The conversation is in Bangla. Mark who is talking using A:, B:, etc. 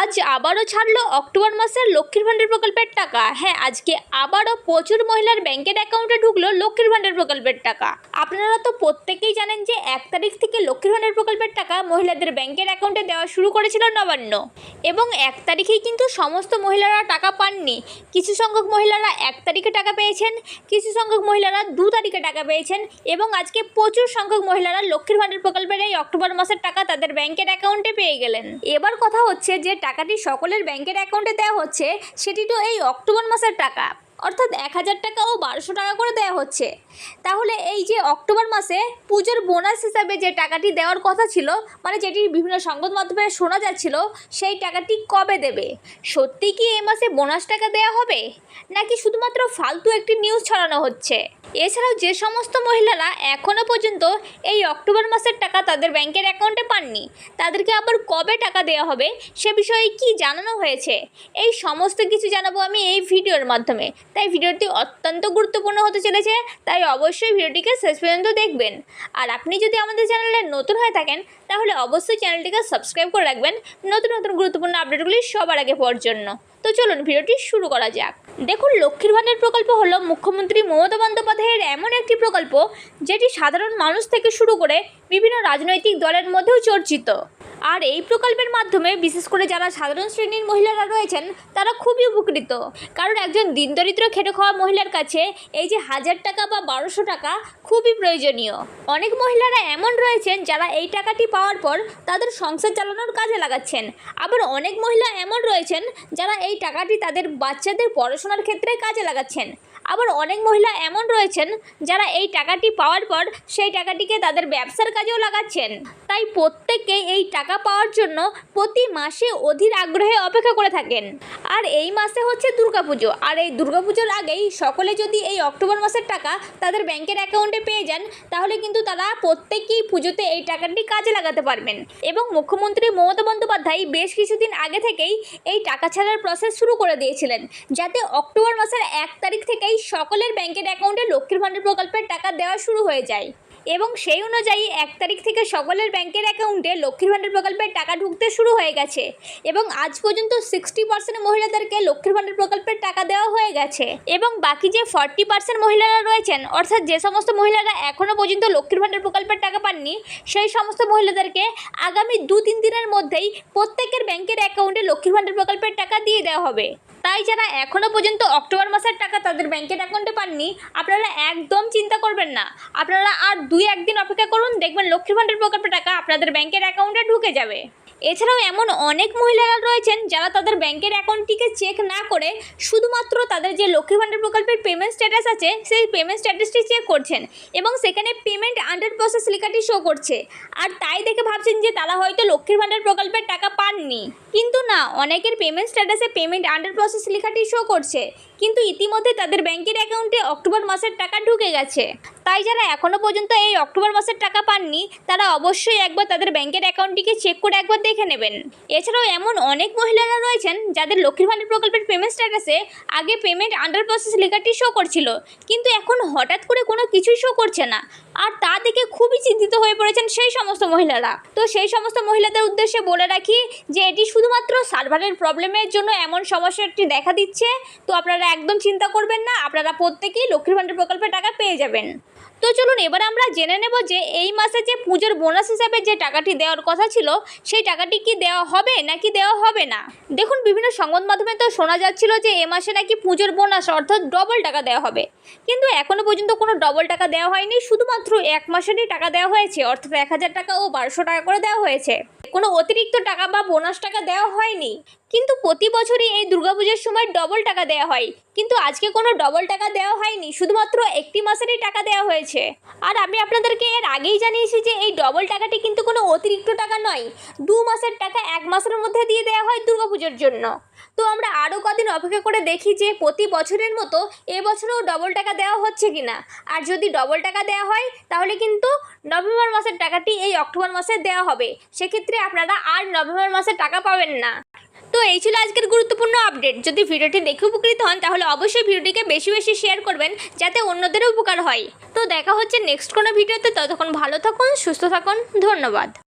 A: আজ আবারও ছাড়লো অক্টোবর মাসের লক্ষ্মীর ভাণ্ডার প্রকল্পের টাকা। হ্যাঁ আজকে আবারও প্রচুর মহিলার ব্যাংকের অ্যাকাউন্টে ঢুকলো লক্ষ্মীর ভাণ্ডার প্রকল্পের টাকা। আপনারা তো প্রত্যেকেই জানেন যে এক তারিখ থেকে লক্ষ্মীর ভাণ্ডার প্রকল্পের টাকা মহিলাদের ব্যাংকের অ্যাকাউন্টে দেওয়া শুরু করেছিল নবান্ন। এবং এক তারিখেই কিন্তু সমস্ত মহিলারা টাকা পাননি। কিছু সংখ্যক মহিলারা এক তারিখে টাকা পেয়েছেন, কিছু সংখ্যক মহিলারা দু তারিখে টাকা পেয়েছেন এবং আজকে প্রচুর সংখ্যক মহিলারা লক্ষ্মীর ভাণ্ডার প্রকল্পের এই অক্টোবর মাসের টাকা তাদের ব্যাংকের অ্যাকাউন্টে পেয়ে গেলেন। এবার কথা হচ্ছে যে টাকাটি সকলের ব্যাংকের অ্যাকাউন্টে দেওয়া হচ্ছে, সেটি তো এই অক্টোবর মাসের টাকা। অর্থাৎ এক হাজার টাকা ও বারোশো টাকা করে দেওয়া হচ্ছে। তাহলে এই যে অক্টোবর মাসে পুজোর বোনাস হিসাবে যে টাকাটি দেওয়ার কথা ছিল মানে যেটি বিভিন্ন সংবাদ মাধ্যমে শোনা যাচ্ছিল, সেই টাকাটি কবে দেবে? সত্যি কি এই মাসে বোনাস টাকা দেওয়া হবে? নাকি শুধুমাত্র ফালতু একটি নিউজ ছড়ানো হচ্ছে? এছাড়াও যে সমস্ত মহিলারা এখনও পর্যন্ত এই অক্টোবর মাসের টাকা তাদের ব্যাংকের অ্যাকাউন্টে পাননি, তাদেরকে আবার কবে টাকা দেওয়া হবে সে বিষয়ে কি জানানো হয়েছে? এই সমস্ত কিছু জানাব আমি এই ভিডিওর মাধ্যমে। তাই ভিডিওটি অত্যন্ত গুরুত্বপূর্ণ হতে চলেছে, তাই অবশ্যই ভিডিওটিকে শেষ পর্যন্ত দেখবেন। আর আপনি যদি আমাদের চ্যানেলে নতুন হয়ে থাকেন, তাহলে অবশ্যই চ্যানেলটিকে সাবস্ক্রাইব করে রাখবেন নতুন নতুন গুরুত্বপূর্ণ আপডেটগুলি সবার আগে পাওয়ার জন্য। তো চলুন ভিডিওটি শুরু করা যাক। দেখুন, লক্ষ্মীর ভাণ্ডার প্রকল্প হলো মুখ্যমন্ত্রী মমতা বন্দ্যোপাধ্যায়ের এমন একটি প্রকল্প, যেটি সাধারণ মানুষ থেকে শুরু করে বিভিন্ন রাজনৈতিক দলের মধ্যেও চর্চিত। আর এই প্রকল্পের মাধ্যমে, বিশেষ করে যারা সাধারণ শ্রেণির মহিলারা রয়েছেন, তারা খুবই উপকৃত। কারণ একজন দিনদরিদ্র খেটে খাওয়া মহিলার কাছে এই যে হাজার টাকা বা বারোশো টাকা খুবই প্রয়োজনীয়। অনেক মহিলারা এমন রয়েছেন যারা এই টাকাটি পাওয়ার পর তাদের সংসার চালানোর কাজে লাগাচ্ছেন। আবার অনেক মহিলা এমন রয়েছেন যারা এই টাকাটি তাদের বাচ্চাদের পড়াশোনার ক্ষেত্রে কাজে লাগাচ্ছেন। আবার অনেক মহিলা এমন রয়েছেন যারা এই টাকাটি পাওয়ার পর সেই টাকাটিকে তাদের ব্যবসার কাজেও লাগাচ্ছেন। তাই প্রত্যেককে এই টাকা পাওয়ার জন্য প্রতি মাসে অধীর আগ্রহে অপেক্ষা করে থাকেন। আর এই মাসে হচ্ছে দুর্গাপুজো। আর এই দুর্গাপুজোর আগেই সকলে যদি এই অক্টোবর মাসের টাকা তাদের ব্যাংকের অ্যাকাউন্টে পেয়ে যান, তাহলে কিন্তু তারা প্রত্যেকেই পুজোতে এই টাকাটি কাজে লাগাতে পারবেন। এবং মুখ্যমন্ত্রী মমতা বন্দ্যোপাধ্যায় বেশ কিছুদিন আগে থেকেই এই টাকা ছাড়ার প্রসেস শুরু করে দিয়েছিলেন, যাতে অক্টোবর মাসের এক তারিখ থেকেই সকলের ব্যাংকের অ্যাকাউন্টে লক্ষ্মীর ভাণ্ডার প্রকল্পের টাকা দেওয়া শুরু হয়ে যায়। এবং সেই অনুযায়ী এক তারিখ থেকে সকলের ব্যাংকের অ্যাকাউন্টে লক্ষ্মীর ভাণ্ডার প্রকল্পের টাকা ঢুকতে শুরু হয়ে গেছে। এবং আজ পর্যন্ত সিক্সটি পার্সেন্ট মহিলাদেরকে লক্ষ্মীর ভাণ্ডার প্রকল্পের টাকা দেওয়া হয়ে গেছে। এবং বাকি যে ফর্টি পার্সেন্ট মহিলারা রয়েছেন, অর্থাৎ যে সমস্ত মহিলারা এখনও পর্যন্ত লক্ষ্মীর ভাণ্ডার প্রকল্পের টাকা পাননি, সেই সমস্ত মহিলাদেরকে আগামী দু তিন দিনের মধ্যেই প্রত্যেকের ব্যাংকের অ্যাকাউন্টে লক্ষ্মীর ভাণ্ডার প্রকল্পের টাকা দিয়ে দেওয়া হবে। তাই যারা এখনও পর্যন্ত অক্টোবর মাসের টাকা তাদের ব্যাংকের অ্যাকাউন্টে পাননি, আপনারা একদম চিন্তা করবেন না। আপনারা আর দুই একদিন অপেক্ষা করুন, দেখবেন লক্ষ্মীর ভাণ্ডার প্রকল্পের টাকা আপনাদের ব্যাংকের অ্যাকাউন্টে ঢুকে যাবে। এছাড়াও এমন অনেক মহিলারা রয়েছেন যারা তাদের ব্যাংকের অ্যাকাউন্টটিকে চেক না করে শুধুমাত্র তাদের যে লক্ষ্মীর ভাণ্ডার প্রকল্পের পেমেন্ট স্ট্যাটাস আছে, সেই পেমেন্ট স্ট্যাটাসটি চেক করছেন এবং সেখানে পেমেন্ট আন্ডার প্রসেস লেখাটি শো করছে। আর তাই দেখে ভাবছেন যে তারা হয়তো লক্ষ্মীর ভাণ্ডার প্রকল্পের টাকা পাননি। কিন্তু না, অনেকের পেমেন্ট স্ট্যাটাসে পেমেন্ট আন্ডার প্রসেস লেখাটি শো করছে। কিন্তু ইতিমধ্যে তাদের ব্যাংকের অ্যাকাউন্টে অক্টোবর মাসের টাকা ঢুকে গেছে। তাই যারা এখনও পর্যন্ত এই অক্টোবর মাসের টাকা পাননি, তারা অবশ্যই একবার তাদের ব্যাংকের অ্যাকাউন্টটিকে চেক করে একবার দেখে নেবেন। এছাড়াও এমন অনেক মহিলারা রয়েছেন যাদের লক্ষ্মীর ভাণ্ডার প্রকল্পের পেমেন্ট স্ট্যাটাসে আগে পেমেন্ট আন্ডার প্রসেস লেখাটি শো করছিল, কিন্তু এখন হঠাৎ করে কোনো কিছুই শো করছে না। আর তা দেখে খুবই চিন্তিত হয়ে পড়েছেন সেই সমস্ত মহিলারা। তো সেই সমস্ত মহিলাদের উদ্দেশ্যে বলে রাখি যে, এটি শুধুমাত্র সার্ভারের প্রবলেমের জন্য এমন সমস্যাটি দেখা দিচ্ছে। তো আপনারা একদম চিন্তা করবেন না, আপনারা প্রত্যেকেই লক্ষ্মীর ভাণ্ডার প্রকল্পের টাকা পেয়ে যাবেন। তো চলুন, এবার আমরা জেনে নেব যে এই মাসে যে পুজোর বোনাস হিসাবে যে টাকাটি দেওয়ার কথা ছিল, সেই টাকাটি কি দেওয়া হবে নাকি দেওয়া হবে না? দেখুন, বিভিন্ন সংবাদ মাধ্যমে তো শোনা যাচ্ছিল যে এ মাসে নাকি পুজোর বোনাস অর্থাৎ ডবল টাকা দেওয়া হবে। কিন্তু এখনও পর্যন্ত কোনো ডবল টাকা দেওয়া হয়নি, শুধুমাত্র এক মাসেরই টাকা দেওয়া হয়েছে, অর্থাৎ এক হাজার টাকা ও বারোশো টাকা করে দেওয়া হয়েছে। কোনো অতিরিক্ত টাকা বা বোনাস টাকা দেওয়া হয়নি। কিন্তু প্রতি বছরই এই দুর্গাপুজোর সময় ডবল টাকা দেওয়া হয়। কিন্তু আজকে কোনো ডবল টাকা দেওয়া হয়নি, শুধুমাত্র একটি মাসেরই টাকা দেওয়া হয়েছে। আর আমি আপনাদেরকে এর আগেই জানিয়েছি যে এই ডবল টাকাটি কিন্তু কোনো অতিরিক্ত টাকা নয়, দু মাসের টাকা এক মাসের মধ্যে দিয়ে দেওয়া হয় দুর্গাপুজোর জন্য। তো আমরা আরও কদিন অপেক্ষা করে দেখি যে প্রতি বছরের মতো এবছরেও ডবল টাকা দেওয়া হচ্ছে কি না আর যদি ডবল টাকা দেওয়া হয়, তাহলে কিন্তু নভেম্বর মাসের টাকাটি এই অক্টোবর মাসে দেওয়া হবে। সেক্ষেত্রে আপনারা আর নভেম্বর মাসে টাকা পাবেন না। তো এই ছিল আজকের গুরুত্বপূর্ণ আপডেট। যদি ভিডিওটি দেখে উপকৃত হন, তাহলে অবশ্যই ভিডিওটিকে বেশি বেশি শেয়ার করবেন, যাতে অন্যদেরও উপকার হয়। তো দেখা হচ্ছে নেক্সট কোনো ভিডিওতে। ততক্ষণ ভালো থাকুন, সুস্থ থাকুন, ধন্যবাদ।